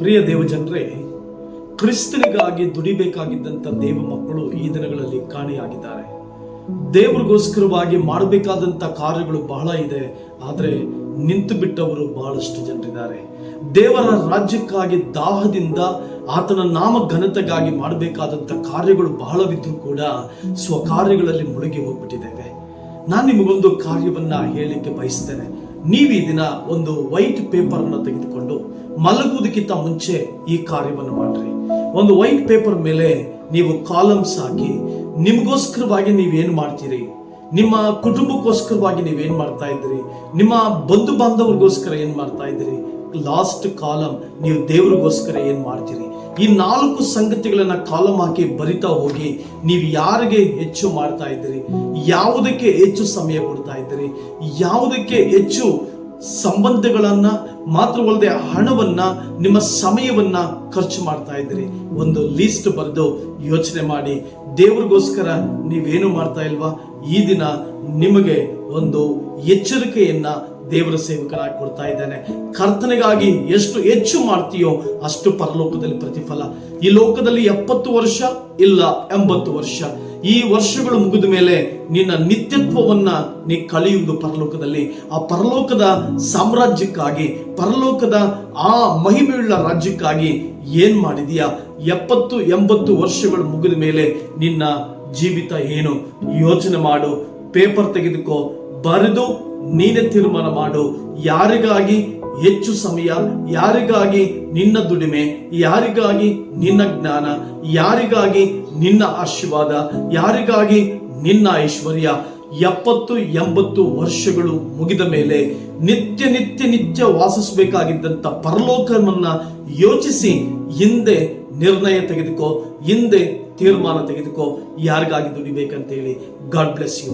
ಪ್ರಿಯ ದೇವಜನರೇ ಕ್ರಿಸ್ತನಿಗಾಗಿ ದುಡಿಬೇಕಾಗಿದ್ದಂಥ ದೇವ ಮಕ್ಕಳು ಈ ದಿನಗಳಲ್ಲಿ ಕಾಣೆಯಾಗಿದ್ದಾರೆ. ದೇವರಿಗೋಸ್ಕರವಾಗಿ ಮಾಡಬೇಕಾದಂಥ ಕಾರ್ಯಗಳು ಬಹಳ ಇದೆ, ಆದರೆ ನಿಂತು ಬಿಟ್ಟವರು ಬಹಳಷ್ಟು ಜನರಿದ್ದಾರೆ. ದೇವರ ರಾಜ್ಯಕ್ಕಾಗಿ ದಾಹದಿಂದ ಆತನ ನಾಮ ಘನತೆಗಾಗಿ ಮಾಡಬೇಕಾದಂಥ ಕಾರ್ಯಗಳು ಬಹಳವಿದ್ದು ಕೂಡ ಸ್ವಕಾರ್ಯಗಳಲ್ಲಿ ಮುಳುಗಿ ಹೋಗ್ಬಿಟ್ಟಿದ್ದೇವೆ. ನಾನು ನಿಮಗೊಂದು ಕಾರ್ಯವನ್ನ ಹೇಳಲಿಕ್ಕೆ ಬಯಸ್ತೇನೆ. ನೀವು ಈ ದಿನ ಒಂದು ವೈಟ್ ಪೇಪರ್ ಅನ್ನು ತೆಗೆದುಕೊಂಡು ಮಲಗುವುದಕ್ಕಿಂತ ಮುಂಚೆ ಈ ಕಾರ್ಯವನ್ನು ಮಾಡ್ರಿ. ಒಂದು ವೈಟ್ ಪೇಪರ್ ಮೇಲೆ ನೀವು ಕಾಲಮ್ಸ್ ಹಾಕಿ ನಿಮಗೋಸ್ಕರವಾಗಿ ನೀವೇನು ಮಾಡ್ತೀರಿ? ನಿಮ್ಮ ಕುಟುಂಬಕ್ಕೋಸ್ಕರವಾಗಿ ನೀವೇನ್ ಮಾಡ್ತಾ ಇದ್ದೀರಿ? ನಿಮ್ಮ ಬಂಧು ಬಾಂಧವರಿಗೋಸ್ಕರ ಏನ್ ಮಾಡ್ತಾ ಇದ್ದೀರಿ? ಲಾಸ್ಟ್ ಕಾಲಮ್ ನೀವು ದೇವರಿಗೋಸ್ಕರ ಏನ್ ಮಾಡ್ತೀರಿ? ಈ ನಾಲ್ಕು ಸಂಗತಿಗಳನ್ನ ಕಾಲಮ್ ಹಾಕಿ ಬರಿತಾ ಹೋಗಿ ನೀವು ಯಾರಿಗೆ ಹೆಚ್ಚು ಮಾಡ್ತಾ ಇದ್ದೀರಿ? ಯಾವುದಕ್ಕೆ ಹೆಚ್ಚು ಸಮಯ ಕೊಡ್ತಾ ಇದ್ದೀರಿ? ಯಾವುದಕ್ಕೆ ಹೆಚ್ಚು ಸಂಬಂಧಗಳನ್ನ ಮಾತ್ರವಲ್ಲದೆ ಹಣವನ್ನ, ನಿಮ್ಮ ಸಮಯವನ್ನ ಖರ್ಚು ಮಾಡ್ತಾ ಇದ್ದೀರಿ? ಒಂದು ಲಿಸ್ಟ್ ಬರೆದು ಯೋಚನೆ ಮಾಡಿ. ದೇವ್ರಿಗೋಸ್ಕರ ನೀವೇನು ಮಾಡ್ತಾ ಇಲ್ವಾ? ಈ ದಿನ ನಿಮಗೆ ಒಂದು ಎಚ್ಚರಿಕೆಯನ್ನ ದೇವರ ಸೇವಕರಾಗಿ ಕೊಡ್ತಾ ಇದ್ದಾನೆ. ಕರ್ತನೆಗಾಗಿ ಎಷ್ಟು ಹೆಚ್ಚು ಮಾಡ್ತೀಯೋ ಅಷ್ಟು ಪರಲೋಕದಲ್ಲಿ ಪ್ರತಿಫಲ. ಈ ಲೋಕದಲ್ಲಿ ಎಪ್ಪತ್ತು ವರ್ಷ, ಇಲ್ಲ ಎಂಬತ್ತು ವರ್ಷ. ಈ ವರ್ಷಗಳು ಮುಗಿದ ಮೇಲೆ ನಿನ್ನ ನಿತ್ಯತ್ವವನ್ನ ನೀ ಕಳೆಯುವುದು ಪರಲೋಕದಲ್ಲಿ. ಆ ಪರಲೋಕದ ಸಾಮ್ರಾಜ್ಯಕ್ಕಾಗಿ, ಪರಲೋಕದ ಆ ಮಹಿಮೆಯುಳ್ಳ ರಾಜ್ಯಕ್ಕಾಗಿ ಏನ್ ಮಾಡಿದೀಯಾ? ಎಪ್ಪತ್ತು, ಎಂಬತ್ತು ವರ್ಷಗಳು ಮುಗಿದ ಮೇಲೆ ನಿನ್ನ ಜೀವಿತ ಏನು? ಯೋಚನೆ ಮಾಡು, ಪೇಪರ್ ತೆಗೆದುಕೋ ಬರೆದು ನೀನೆ ತೀರ್ಮಾನ ಮಾಡು. ಯಾರಿಗಾಗಿ ಹೆಚ್ಚು ಸಮಯ, ಯಾರಿಗಾಗಿ ನಿನ್ನ ದುಡಿಮೆ, ಯಾರಿಗಾಗಿ ನಿನ್ನ ಜ್ಞಾನ, ಯಾರಿಗಾಗಿ ನಿನ್ನ ಆಶೀರ್ವಾದ, ಯಾರಿಗಾಗಿ ನಿನ್ನ ಐಶ್ವರ್ಯ. ಎಪ್ಪತ್ತು, ಎಂಬತ್ತು ವರ್ಷಗಳು ಮುಗಿದ ಮೇಲೆ ನಿತ್ಯ ನಿತ್ಯ ನಿತ್ಯ ವಾಸಿಸಬೇಕಾಗಿದ್ದಂಥ ಪರಲೋಕವನ್ನ ಯೋಚಿಸಿ, ಹಿಂದೆ ನಿರ್ಣಯ ತೆಗೆದುಕೋ, ಹಿಂದೆ ತೀರ್ಮಾನ ತೆಗೆದುಕೋ, ಯಾರಿಗಾಗಿ ದುಡಿಬೇಕಂತೇಳಿ. God bless you